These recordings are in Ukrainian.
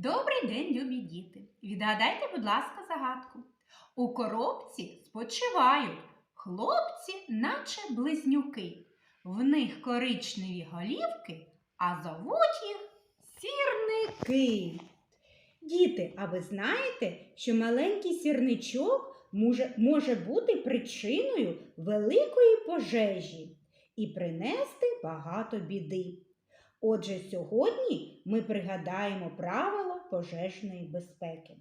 Добрий день, любі діти! Відгадайте, будь ласка, загадку. У коробці спочивають хлопці, наче близнюки. В них коричневі голівки, а зовуть їх сірники. Діти, а ви знаєте, що маленький сірничок може, може бути причиною великої пожежі і принести багато біди. Отже, сьогодні ми пригадаємо правила пожежної безпеки.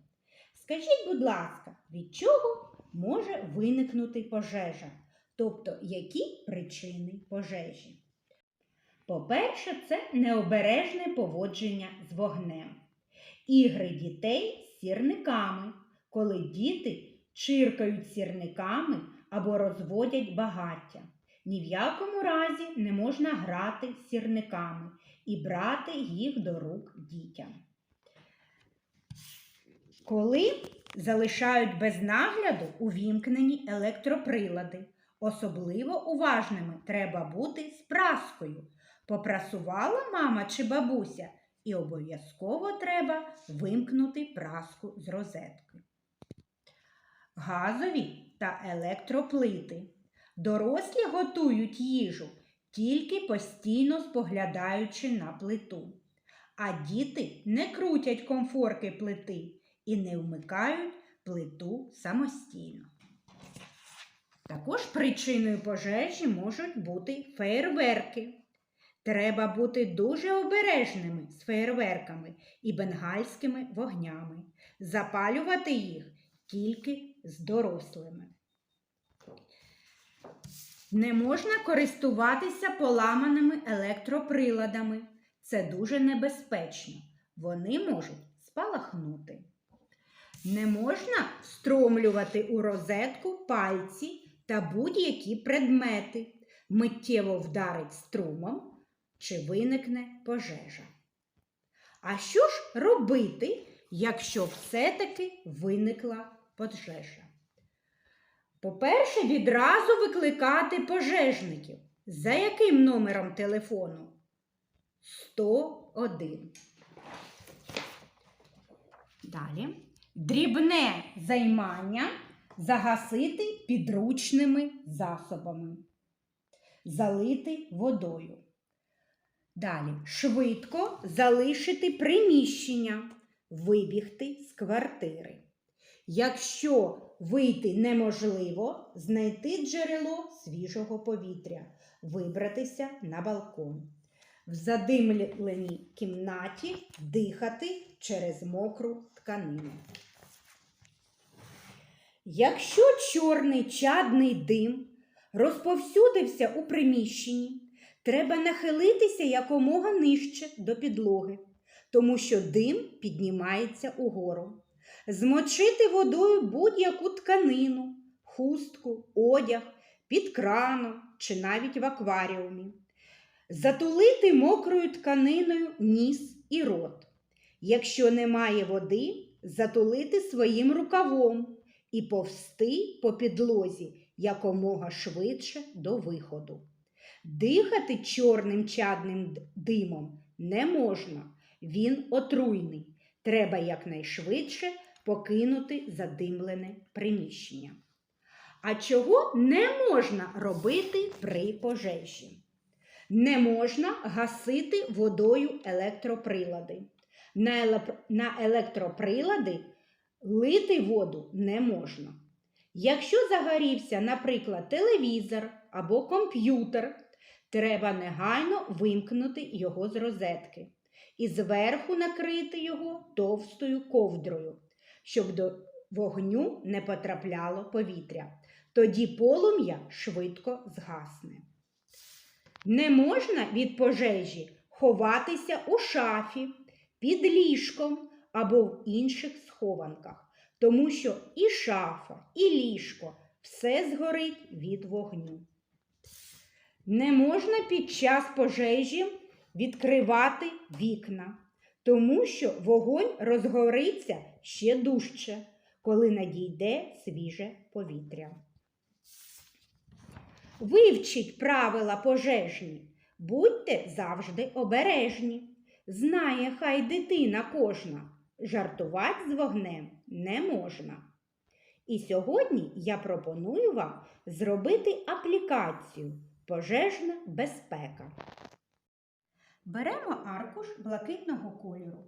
Скажіть, будь ласка, від чого може виникнути пожежа? Тобто, які причини пожежі? По-перше, це необережне поводження з вогнем. Ігри дітей з сірниками, коли діти чиркають сірниками або розводять багаття. Ні в якому разі не можна грати з сірниками і брати їх до рук дітям. Коли залишають без нагляду увімкнені електроприлади, особливо уважними треба бути з праскою. Попрасувала мама чи бабуся, і обов'язково треба вимкнути праску з розетки. Газові та електроплити. Дорослі готують їжу, тільки постійно споглядаючи на плиту. А діти не крутять комфорки плити і не вмикають плиту самостійно. Також причиною пожежі можуть бути феєрверки. Треба бути дуже обережними з феєрверками і бенгальськими вогнями, запалювати їх тільки з дорослими. Не можна користуватися поламаними електроприладами. Це дуже небезпечно. Вони можуть спалахнути. Не можна встромлювати у розетку пальці та будь-які предмети. Миттєво вдарить струмом чи виникне пожежа. А що ж робити, якщо все-таки виникла пожежа? По-перше, відразу викликати пожежників. За яким номером телефону? 101. Далі. Дрібне займання загасити підручними засобами. Залити водою. Далі. Швидко залишити приміщення, вибігти з квартири. Якщо вийти неможливо, знайти джерело свіжого повітря, вибратися на балкон. В задимленій кімнаті дихати через мокру тканину. Якщо чорний чадний дим розповсюдився у приміщенні, треба нахилитися якомога нижче до підлоги, тому що дим піднімається угору. Змочити водою будь-яку тканину, хустку, одяг, під краном чи навіть в акваріумі. Затулити мокрою тканиною ніс і рот. Якщо немає води, затулити своїм рукавом і повсти по підлозі якомога швидше до виходу. Дихати чорним чадним димом не можна, він отруйний. Треба якнайшвидше покинути задимлене приміщення. А чого не можна робити при пожежі? Не можна гасити водою електроприлади. На електроприлади лити воду не можна. Якщо загорівся, наприклад, телевізор або комп'ютер, треба негайно вимкнути його з розетки і зверху накрити його товстою ковдрою, щоб до вогню не потрапляло повітря. Тоді полум'я швидко згасне. Не можна від пожежі ховатися у шафі, під ліжком або в інших схованках, тому що і шафа, і ліжко все згорить від вогню. Не можна під час пожежі відкривати вікна, тому що вогонь розгориться ще дужче, коли надійде свіже повітря. Вивчіть правила пожежні, будьте завжди обережні. Знає хай дитина кожна, жартувати з вогнем не можна. І сьогодні я пропоную вам зробити аплікацію Пожежна безпека. Беремо аркуш блакитного кольору.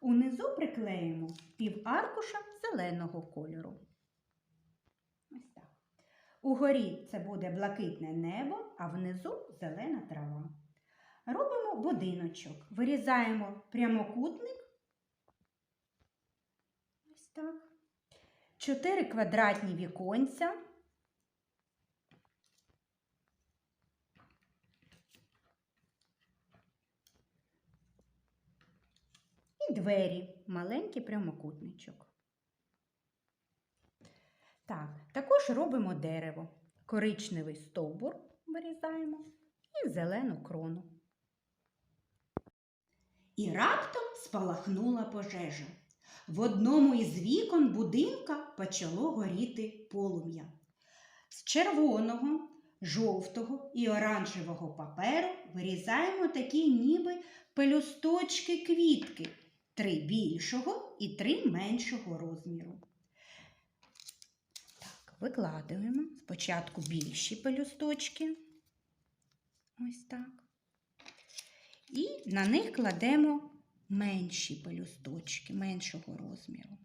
Унизу приклеїмо пів аркуша зеленого кольору. Ось так. Угорі це буде блакитне небо, а внизу зелена трава. Робимо будиночок. Вирізаємо прямокутник. Ось так. Чотири квадратні віконця. І двері, маленький прямокутничок. Так, також робимо дерево. Коричневий стовбур вирізаємо і зелену крону. І раптом спалахнула пожежа. В одному із вікон будинка почало горіти полум'я. З червоного, жовтого і оранжевого паперу вирізаємо такі ніби пелюсточки квітки, три більшого і три меншого розміру. Так, викладаємо спочатку більші пелюсточки. Ось так. І на них кладемо менші пелюсточки, меншого розміру.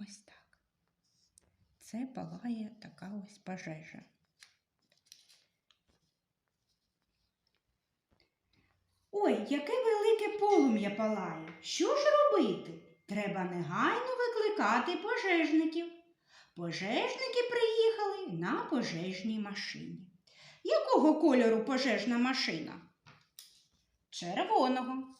Ось так. Це палає така ось пожежа. Яке велике полум'я палає. Що ж робити? Треба негайно викликати пожежників. Пожежники приїхали на пожежній машині. Якого кольору пожежна машина? Червоного.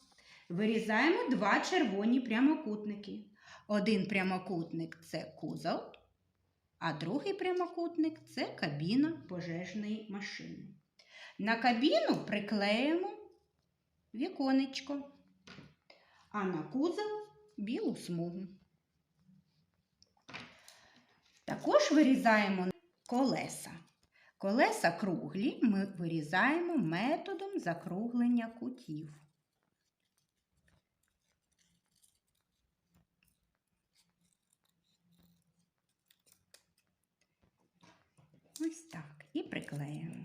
Вирізаємо два червоні прямокутники. Один прямокутник це кузов, а другий прямокутник це кабіна пожежної машини. На кабіну приклеїмо віконечко, а на кузов білу смугу. Також вирізаємо колеса. Колеса круглі ми вирізаємо методом закруглення кутів. Ось так. І приклеюємо.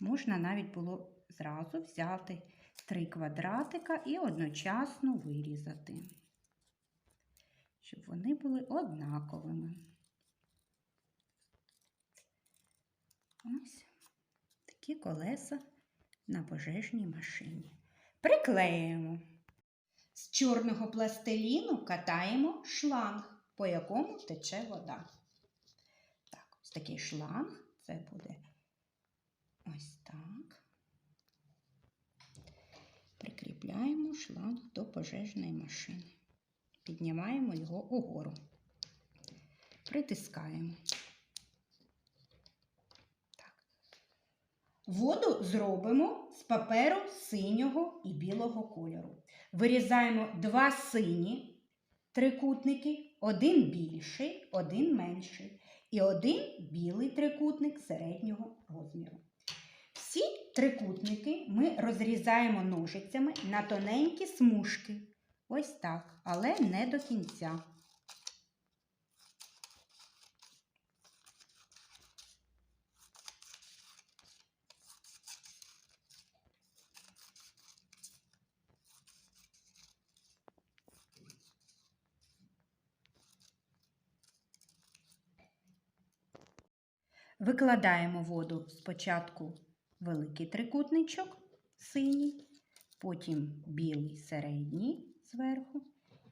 Можна навіть було зразу взяти три квадратика і одночасно вирізати, щоб вони були однаковими. Ось такі колеса на пожежній машині. Приклеюємо. З чорного пластиліну катаємо шланг, по якому тече вода. Так, ось такий шланг. Це буде ось так. Прикріпляємо шланг до пожежної машини. Піднімаємо його угору. Притискаємо. Воду зробимо з паперу синього і білого кольору. Вирізаємо два сині трикутники, один більший, один менший, і один білий трикутник середнього розміру. Всі трикутники ми розрізаємо ножицями на тоненькі смужки. Ось так, але не до кінця. Викладаємо воду спочатку великий трикутничок синій, потім білий середній зверху,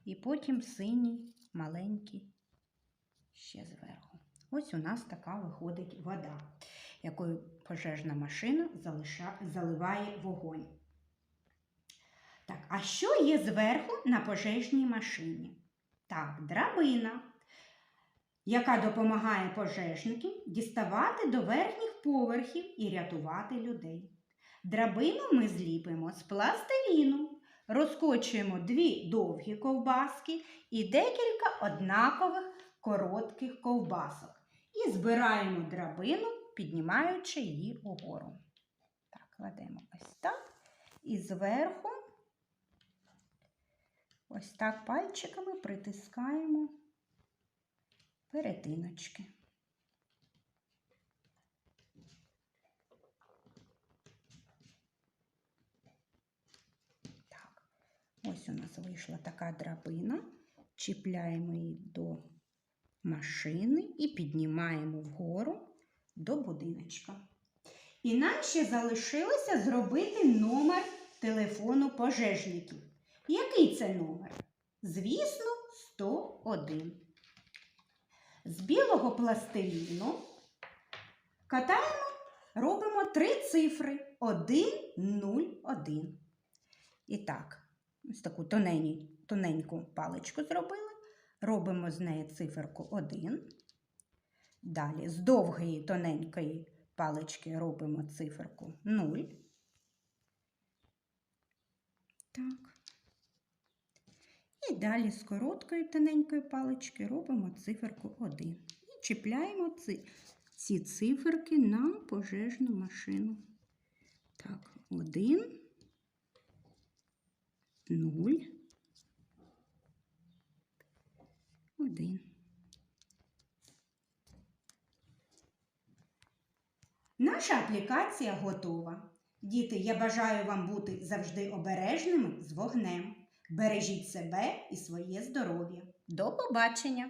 і потім синій маленький ще зверху. Ось у нас така виходить вода, якою пожежна машина заливає вогонь. Так, а що є зверху на пожежній машині? Так, драбина яка допомагає пожежникам діставати до верхніх поверхів і рятувати людей. Драбину ми зліпимо з пластиліну, розкочуємо дві довгі ковбаски і декілька однакових коротких ковбасок. І збираємо драбину, піднімаючи її угору. Так, кладемо ось так. І зверху ось так пальчиками притискаємо перетиночки. Так, ось у нас вийшла така драбина. Чіпляємо її до машини і піднімаємо вгору до будиночка. І нам ще залишилося зробити номер телефону пожежників. Який це номер? Звісно, 101. З білого пластиліну катаємо, робимо три цифри 1, 0, 1. І так, ось таку тонені, тоненьку паличку зробили. Робимо з неї циферку 1. Далі з довгої тоненької палички робимо циферку 0. Так. І далі з короткої тоненької палички робимо циферку 1. І чіпляємо ці, ці циферки на пожежну машину. Так, 1, 0, 1. Наша аплікація готова. Діти, я бажаю вам бути завжди обережними з вогнем. Бережіть себе і своє здоров'я. До побачення!